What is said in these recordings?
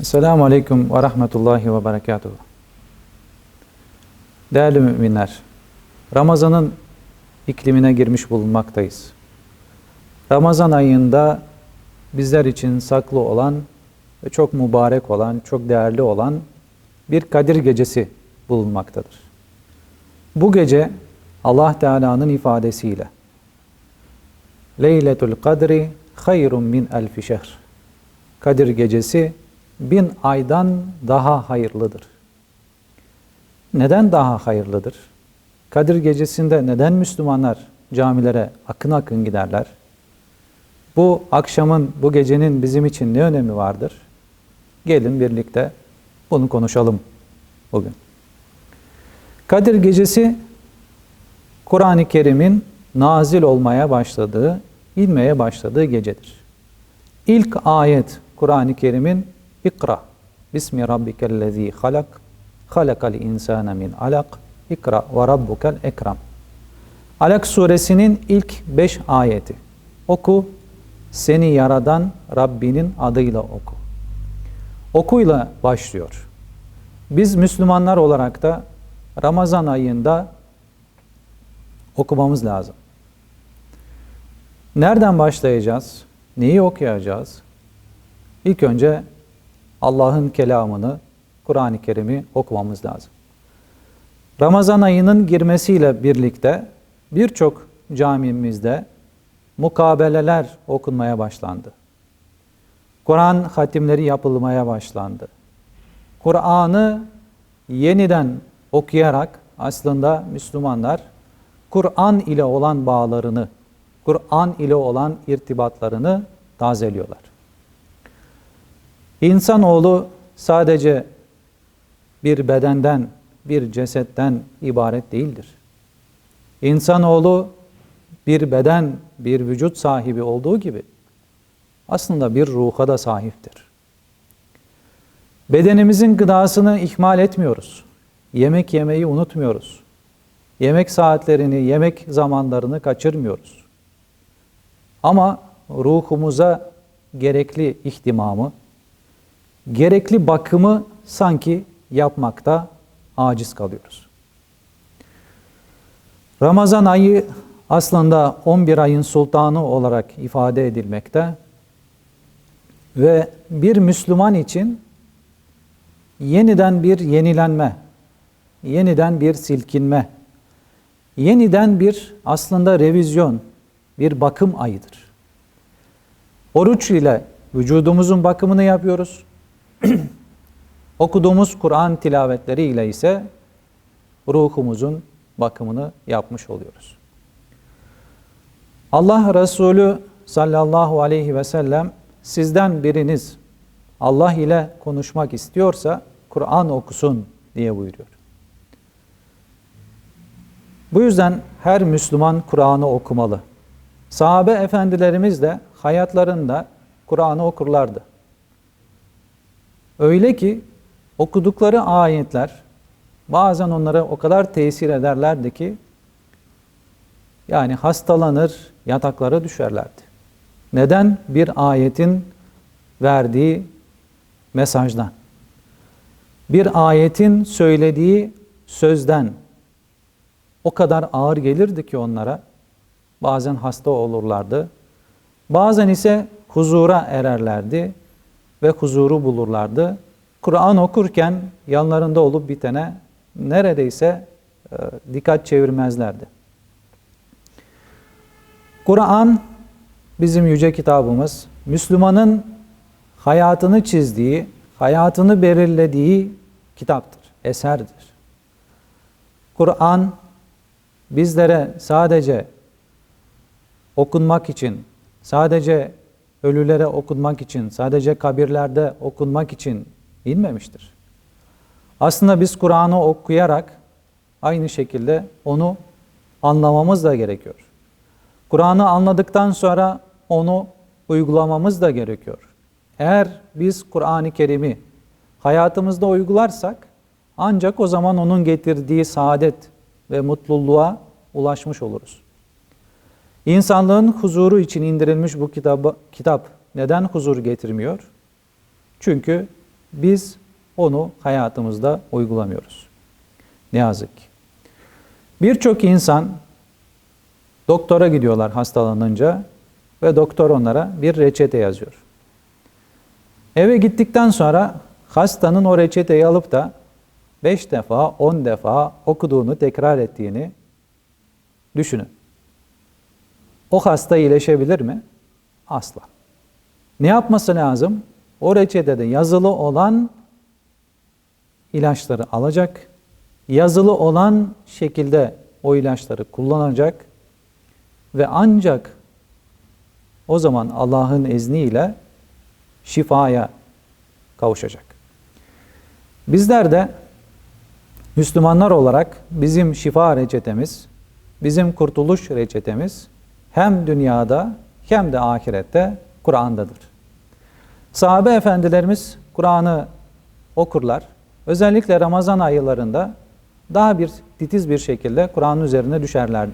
Esselamu Aleyküm ve Rahmetullahi ve Berekatuhu. Değerli müminler, Ramazan'ın iklimine girmiş bulunmaktayız. Ramazan ayında bizler için saklı olan ve çok mübarek olan, çok değerli olan bir Kadir gecesi bulunmaktadır. Bu gece Allah Teala'nın ifadesiyle Leyletul Kadri hayrun min elfi şehr. Kadir gecesi bin aydan daha hayırlıdır. Neden daha hayırlıdır? Kadir gecesinde neden Müslümanlar camilere akın akın giderler? Bu akşamın, bu gecenin bizim için ne önemi vardır? Gelin birlikte bunu konuşalım bugün. Kadir gecesi Kur'an-ı Kerim'in nazil olmaya başladığı, inmeye başladığı gecedir. İlk ayet Kur'an-ı Kerim'in İkra. Bismi rabbikellezî halak. Halakal insâne min alak. İkra ve rabbukel ekram. Alak suresinin ilk beş ayeti. Oku, seni yaradan Rabbinin adıyla oku. Okuyla başlıyor. Biz Müslümanlar olarak da Ramazan ayında okumamız lazım. Nereden başlayacağız? Neyi okuyacağız? İlk önce Allah'ın kelamını, Kur'an-ı Kerim'i okumamız lazım. Ramazan ayının girmesiyle birlikte birçok camimizde mukabeleler okunmaya başlandı. Kur'an hatimleri yapılmaya başlandı. Kur'an'ı yeniden okuyarak aslında Müslümanlar Kur'an ile olan bağlarını, Kur'an ile olan irtibatlarını tazeliyorlar. İnsanoğlu sadece bir bedenden, bir cesetten ibaret değildir. İnsanoğlu bir beden, bir vücut sahibi olduğu gibi aslında bir ruha da sahiptir. Bedenimizin gıdasını ihmal etmiyoruz. Yemek yemeyi unutmuyoruz. Yemek saatlerini, yemek zamanlarını kaçırmıyoruz. Ama ruhumuza gerekli ihtimamı, gerekli bakımı sanki yapmakta aciz kalıyoruz. Ramazan ayı aslında 11 ayın sultanı olarak ifade edilmekte ve bir Müslüman için yeniden bir yenilenme, yeniden bir silkinme, yeniden bir aslında revizyon, bir bakım ayıdır. Oruç ile vücudumuzun bakımını yapıyoruz. Okuduğumuz Kur'an tilavetleri ile ise ruhumuzun bakımını yapmış oluyoruz. Allah Resulü sallallahu aleyhi ve sellem sizden biriniz Allah ile konuşmak istiyorsa Kur'an okusun diye buyuruyor. Bu yüzden her Müslüman Kur'an'ı okumalı. Sahabe efendilerimiz de hayatlarında Kur'an'ı okurlardı. Öyle ki okudukları ayetler bazen onlara o kadar tesir ederlerdi ki yani hastalanır, yataklara düşerlerdi. Neden? Bir ayetin verdiği mesajdan. Bir ayetin söylediği sözden o kadar ağır gelirdi ki onlara. Bazen hasta olurlardı. Bazen ise huzura ererlerdi ve huzuru bulurlardı. Kur'an okurken yanlarında olup bitene neredeyse e, dikkat çevirmezlerdi. Kur'an bizim yüce kitabımız. Müslümanın hayatını çizdiği, hayatını belirlediği kitaptır, eserdir. Kur'an bizlere sadece okunmak için, sadece ölülere okunmak için, sadece kabirlerde okunmak için inmemiştir. Aslında biz Kur'an'ı okuyarak aynı şekilde onu anlamamız da gerekiyor. Kur'an'ı anladıktan sonra onu uygulamamız da gerekiyor. Eğer biz Kur'an-ı Kerim'i hayatımızda uygularsak ancak o zaman onun getirdiği saadet ve mutluluğa ulaşmış oluruz. İnsanlığın huzuru için indirilmiş bu kitabı, kitap neden huzur getirmiyor? Çünkü Biz onu hayatımızda uygulamıyoruz. Ne yazık ki. Birçok insan doktora gidiyorlar hastalanınca ve doktor onlara bir reçete yazıyor. Eve gittikten sonra hastanın o reçeteyi alıp da 5 defa, 10 defa okuduğunu tekrar ettiğini düşünün. O hasta iyileşebilir mi? Asla. Ne yapması lazım? O reçetede yazılı olan ilaçları alacak, yazılı olan şekilde o ilaçları kullanacak ve ancak o zaman Allah'ın izniyle şifaya kavuşacak. Bizler de Müslümanlar olarak bizim şifa reçetemiz, bizim kurtuluş reçetemiz hem dünyada hem de ahirette Kur'an'dadır. Sahabe efendilerimiz Kur'an'ı okurlar. Özellikle Ramazan aylarında daha bir titiz bir şekilde Kur'an'ın üzerine düşerlerdi.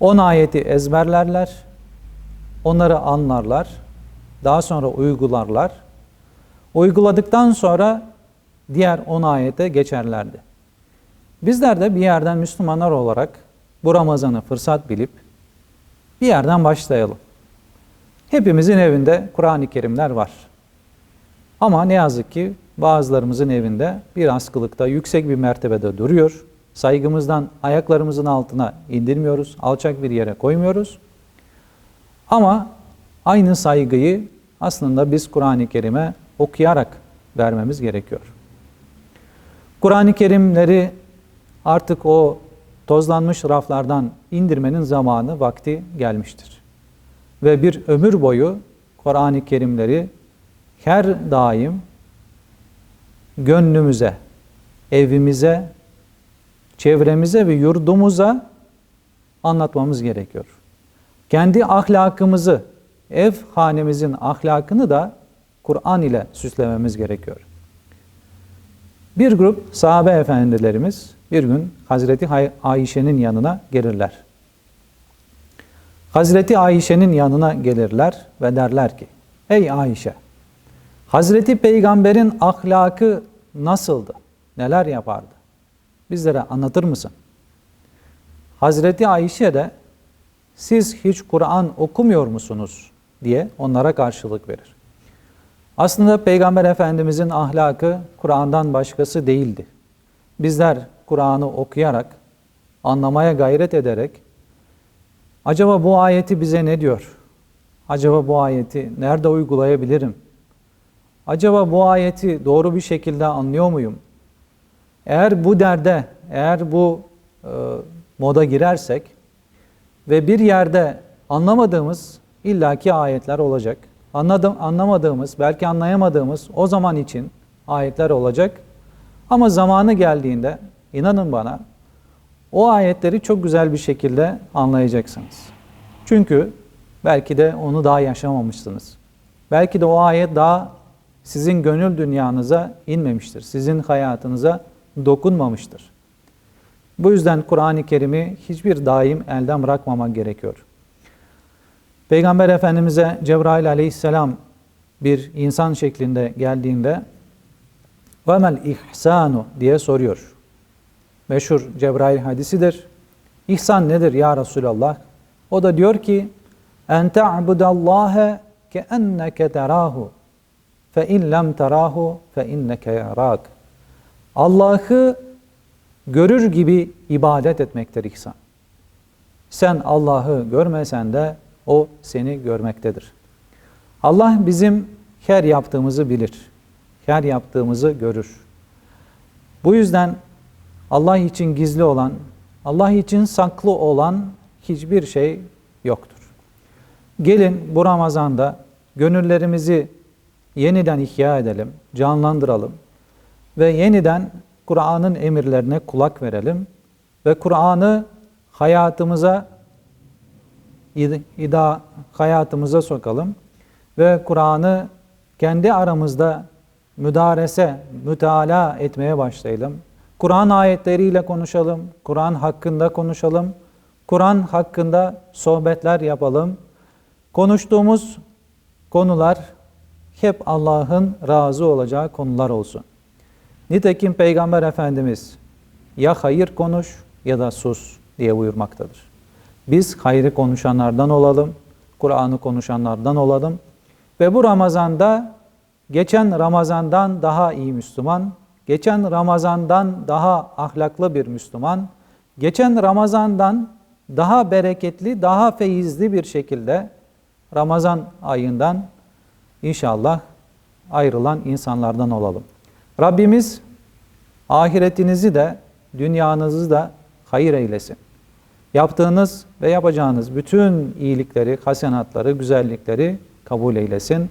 10 ayeti ezberlerler, onları anlarlar, daha sonra uygularlar. Uyguladıktan sonra diğer 10 ayete geçerlerdi. Bizler de bir yerden Müslümanlar olarak bu Ramazan'ı fırsat bilip bir yerden başlayalım. Hepimizin evinde Kur'an-ı Kerimler var. Ama ne yazık ki bazılarımızın evinde bir askılıkta yüksek bir mertebede duruyor. Saygımızdan ayaklarımızın altına indirmiyoruz, alçak bir yere koymuyoruz. Ama aynı saygıyı aslında biz Kur'an-ı Kerim'e okuyarak vermemiz gerekiyor. Kur'an-ı Kerimleri artık o tozlanmış raflardan indirmenin zamanı, vakti gelmiştir. Ve bir ömür boyu Kur'an-ı Kerimleri her daim gönlümüze, evimize, çevremize ve yurdumuza anlatmamız gerekiyor. Kendi ahlakımızı, ev hanemizin ahlakını da Kur'an ile süslememiz gerekiyor. Bir grup sahabe efendilerimiz bir gün Hazreti Ayşe'nin yanına gelirler. Hazreti Ayşe'nin yanına gelirler ve derler ki, Ey Ayşe, Hazreti Peygamber'in ahlakı nasıldı? Neler yapardı? Bizlere anlatır mısın? Hazreti Ayşe de siz hiç Kur'an okumuyor musunuz diye onlara karşılık verir. Aslında Peygamber Efendimizin ahlakı Kur'an'dan başkası değildi. Bizler Kur'an'ı okuyarak, anlamaya gayret ederek, acaba bu ayeti bize ne diyor? Acaba bu ayeti nerede uygulayabilirim? Acaba bu ayeti doğru bir şekilde anlıyor muyum? Eğer bu derde, eğer bu e, moda girersek ve bir yerde anlamadığımız illaki ayetler olacak. Anladım, anlamadığımız, belki anlayamadığımız o zaman için ayetler olacak. Ama zamanı geldiğinde inanın bana o ayetleri çok güzel bir şekilde anlayacaksınız. Çünkü belki de onu daha yaşamamışsınız. Belki de o ayet daha sizin gönül dünyanıza inmemiştir. Sizin hayatınıza dokunmamıştır. Bu yüzden Kur'an-ı Kerim'i hiçbir daim elden bırakmamak gerekiyor. Peygamber Efendimiz'e Cebrail aleyhisselam bir insan şeklinde geldiğinde ve mel ihsanu diye soruyor. Meşhur Cebrail hadisidir. İhsan nedir ya Resulallah? O da diyor ki en te'budallâhe ke enneke terâhu fe in lem terâhu fe. Allah'ı görür gibi ibadet etmektir ihsan. Sen Allah'ı görmesen de o seni görmektedir. Allah bizim her yaptığımızı bilir. Her yaptığımızı görür. Bu yüzden Allah için gizli olan, Allah için saklı olan hiçbir şey yoktur. Gelin bu Ramazan'da gönüllerimizi yeniden ihya edelim, canlandıralım ve yeniden Kur'an'ın emirlerine kulak verelim ve Kur'an'ı hayatımıza ida hayatımıza sokalım ve Kur'an'ı kendi aramızda müdarese, müteala etmeye başlayalım. Kur'an ayetleriyle konuşalım, Kur'an hakkında konuşalım, Kur'an hakkında sohbetler yapalım. Konuştuğumuz konular hep Allah'ın razı olacağı konular olsun. Nitekim Peygamber Efendimiz ya hayır konuş ya da sus diye buyurmaktadır. Biz hayrı konuşanlardan olalım, Kur'an'ı konuşanlardan olalım ve bu Ramazan'da geçen Ramazan'dan daha iyi Müslüman, geçen Ramazan'dan daha ahlaklı bir Müslüman, geçen Ramazan'dan daha bereketli, daha feyizli bir şekilde Ramazan ayından inşallah ayrılan insanlardan olalım. Rabbimiz ahiretinizi de dünyanızı da hayır eylesin. Yaptığınız ve yapacağınız bütün iyilikleri, hasenatları, güzellikleri kabul eylesin.